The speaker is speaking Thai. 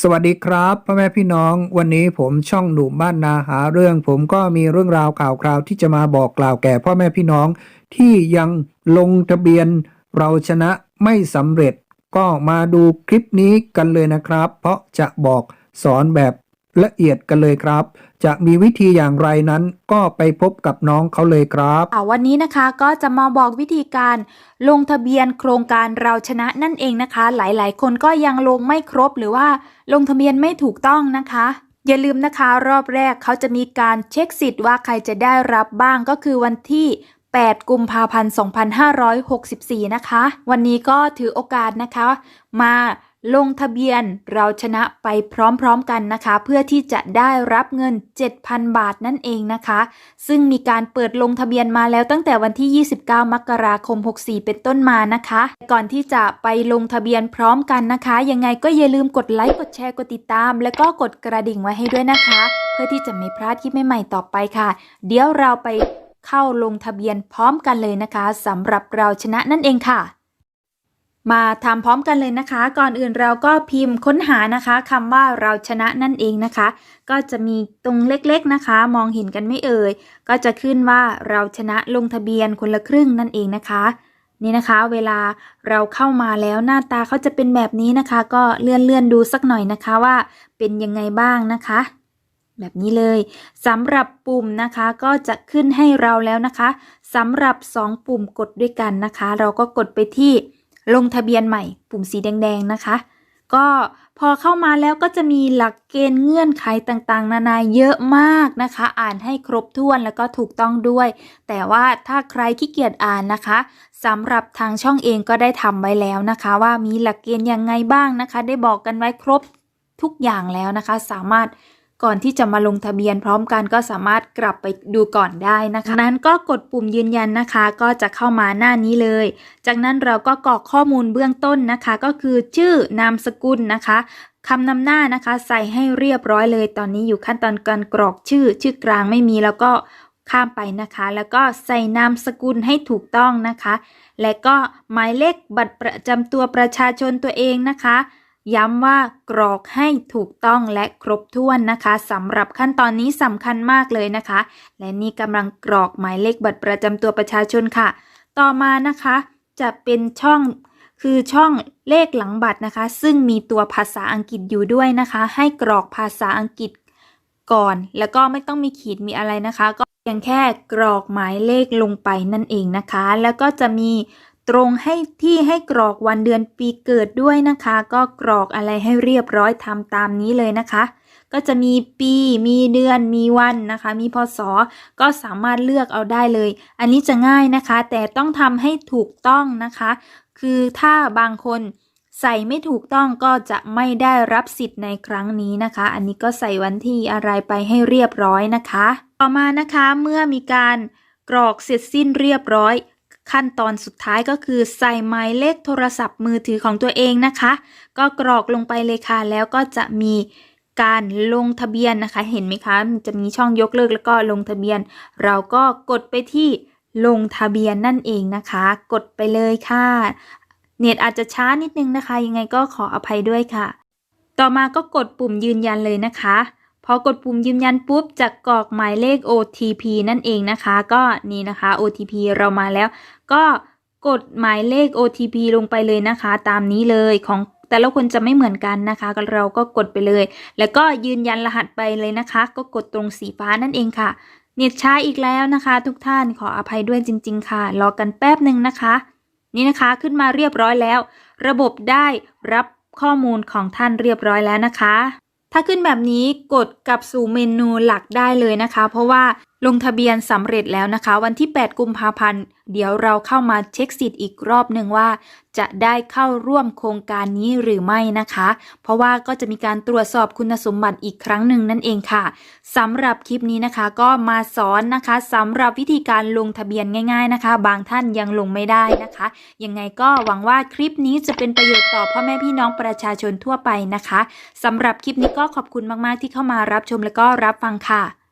สวัสดีครับพ่อแม่พี่น้อง วันนี้ผมช่องหนุ่มบ้านนาหาเรื่อง ผมก็มีเรื่องราวข่าวคราวที่จะมาบอกกล่าวแก่พ่อแม่พี่น้องที่ยังลงทะเบียนเราชนะไม่สำเร็จ ก็มาดูคลิปนี้กันเลยนะครับ เพราะจะบอกสอนแบบ ละเอียดกันเลยครับ จะมีวิธีอย่างไรนั้นก็ไปพบกับน้องเขาเลยครับ วันนี้นะคะก็จะมาบอกวิธีการลงทะเบียนโครงการเราชนะนั่นเองนะคะ หลายๆ คนก็ยังลงไม่ครบหรือว่าลงทะเบียนไม่ถูกต้องนะคะ อย่าลืมนะคะ รอบแรกเขาจะมีการเช็คสิทธิ์ว่าใครจะได้รับบ้างก็คือวันที่8กุมภาพันธ์ 2564 นะคะ วันนี้ก็ถือโอกาสนะคะ มา ลงทะเบียนเราชนะไปพร้อมๆกันนะคะ เพื่อที่จะได้รับเงิน 7,000 บาทนั่นเองนะคะ ซึ่งมีการเปิดลงทะเบียนมาแล้วตั้งแต่วันที่ 29 มกราคม 64 เป็นต้นมานะคะ ก่อนที่จะไปลงทะเบียนพร้อมกันนะคะ ยังไงก็อย่าลืมกดไลค์กดแชร์กดติดตาม แล้วก็กดกระดิ่งไว้ให้ด้วยนะคะ เพื่อที่จะไม่พลาดคลิปใหม่ๆต่อไปค่ะ เดี๋ยวเราไปเข้าลงทะเบียนพร้อมกันเลยนะคะสำหรับเราชนะนั่นเองค่ะ มาทำพร้อมกันเลยนะคะ ก่อนอื่นเราก็พิมพ์ค้นหานะคะคำว่าเราชนะนั่นเองนะคะ ก็จะมีตรงเล็กๆนะคะ มองเห็นกันไม่เอ่ย ก็จะขึ้นว่าเราชนะลงทะเบียนคนละครึ่งนั่นเองนะคะ นี่นะคะ เวลาเราเข้ามาแล้วหน้าตาเขาจะเป็นแบบนี้นะคะ ก็เลื่อนเลื่อนๆดูสักหน่อยนะคะว่าเป็นยังไงบ้างนะคะ แบบนี้เลยสำหรับปุ่มนะคะก็จะขึ้นให้เราแล้วนะคะสำหรับ 2 ปุ่มกดด้วยกันนะคะ เราก็กดไปที่ ลงทะเบียนใหม่ ปุ่มสีแดงๆนะคะ ก็พอเข้ามาแล้วก็จะมีหลักเกณฑ์เงื่อนไขต่างๆ นานาเยอะมากนะคะ อ่านให้ครบถ้วนแล้วก็ถูกต้องด้วย แต่ว่าถ้าใครขี้เกียจอ่านนะคะสำหรับทางช่องเองก็ได้ทำไว้แล้วนะคะ ว่ามีหลักเกณฑ์ยังไงบ้างนะคะ ได้บอกกันไว้ครบทุกอย่างแล้วนะคะ สามารถ ก่อนที่จะมาลงทะเบียนพร้อมกันก็สามารถกลับไปดูก่อนได้นะคะ นั้นก็กดปุ่มยืนยันนะคะ ก็จะเข้ามาหน้านี้เลย จากนั้นเราก็กรอกข้อมูลเบื้องต้นนะคะ ก็คือชื่อนามสกุลนะคะคำนำหน้านะคะ ใส่ให้เรียบร้อยเลย ตอนนี้อยู่ขั้นตอนการกรอกชื่อ ชื่อกลางไม่มีแล้วก็ข้ามไปนะคะ แล้วก็ใส่นามสกุลให้ถูกต้องนะคะ และก็หมายเลขบัตรประจำตัวประชาชนตัวเองนะคะ ย้ำว่ากรอกให้ถูกต้องและครบถ้วนนะคะสำหรับขั้นตอนนี้สำคัญมากเลยนะคะ และนี่กำลังกรอกหมายเลขบัตรประจำตัวประชาชนค่ะ ต่อมานะคะ จะเป็นช่องคือช่องเลขหลังบัตรนะคะ ซึ่งมีตัวภาษาอังกฤษอยู่ด้วยนะคะ ให้กรอกภาษาอังกฤษก่อน แล้วก็ไม่ต้องมีขีดมีอะไรนะคะ ก็เพียงแค่กรอกหมายเลขลงไปนั่นเองนะคะ แล้วก็จะมี ตรงให้ที่ให้กรอกวันเดือนปีเกิดด้วยนะคะ ก็กรอกอะไรให้เรียบร้อยทำตามนี้เลยนะคะ ก็จะมีปีมีเดือนมีวันนะคะ มีพศก็สามารถเลือกเอาได้เลย อันนี้จะง่ายนะคะ แต่ต้องทำให้ถูกต้องนะคะ คือถ้าบางคนใส่ไม่ถูกต้องก็จะไม่ได้รับสิทธิ์ในครั้งนี้นะคะ อันนี้ก็ใส่วันที่อะไรไปให้เรียบร้อยนะคะ ต่อมานะคะเมื่อมีการกรอกเสร็จสิ้นเรียบร้อย ขั้นตอนสุดท้ายก็คือใส่หมายเลขโทรศัพท์มือถือของตัวเองนะคะ ก็กรอกลงไปเลยค่ะ แล้วก็จะมีการลงทะเบียนนะคะ เห็นไหมคะจะมีช่องยกเลิกแล้วก็ลงทะเบียน เราก็กดไปที่ลงทะเบียนนั่นเองนะคะ กดไปเลยค่ะ เน็ตอาจจะช้านิดนึงนะคะ ยังไงก็ขออภัยด้วยค่ะ ต่อมาก็กดปุ่มยืนยันเลยนะคะ พอกดปุ่มยืนยันปุ๊บจะกรอกหมายเลข OTP นั่นเองนะคะ ก็นี่นะคะ OTP เรามาแล้ว ก็กดหมายเลข OTP ลงไปเลยนะคะ ตามนี้เลยของแต่ละคนจะไม่เหมือนกันนะคะก็เราก็กดไปเลย แล้วก็ยืนยันรหัสไปเลยนะคะ ก็กดตรงสีฟ้านั่นเองค่ะ เน็ตช้าอีกแล้วนะคะ ทุกท่านขออภัยด้วยจริง ๆ ค่ะ รอกันแป๊บหนึ่งนะคะ นี่นะคะขึ้นมาเรียบร้อยแล้ว ระบบได้รับข้อมูลของท่านเรียบร้อยแล้วนะคะ ถ้าขึ้นแบบนี้กดกลับสู่เมนูหลักได้เลยนะคะ เพราะว่าลงทะเบียนสำเร็จแล้วนะคะ วันที่ 8 กุมภาพันธ์ เดี๋ยวเราเข้ามาเช็คสิทธิ์อีกรอบหนึ่งว่า จะได้เข้าร่วมโครงการนี้หรือไม่นะคะ เพราะว่าก็จะมีการตรวจสอบคุณสมบัติอีกครั้งหนึ่งนั่นเองค่ะสำหรับคลิปนี้นะคะก็มาสอนนะคะสำหรับวิธีการลงทะเบียนง่าย ๆนะคะ บางท่านยังลงไม่ได้นะคะ ยังไงก็หวังว่าคลิปนี้จะเป็นประโยชน์ต่อพ่อแม่พี่น้องประชาชนทั่วไปนะคะสำหรับคลิปนี้ก็ขอบคุณมากๆที่เข้ามารับชมและก็รับฟังค่ะ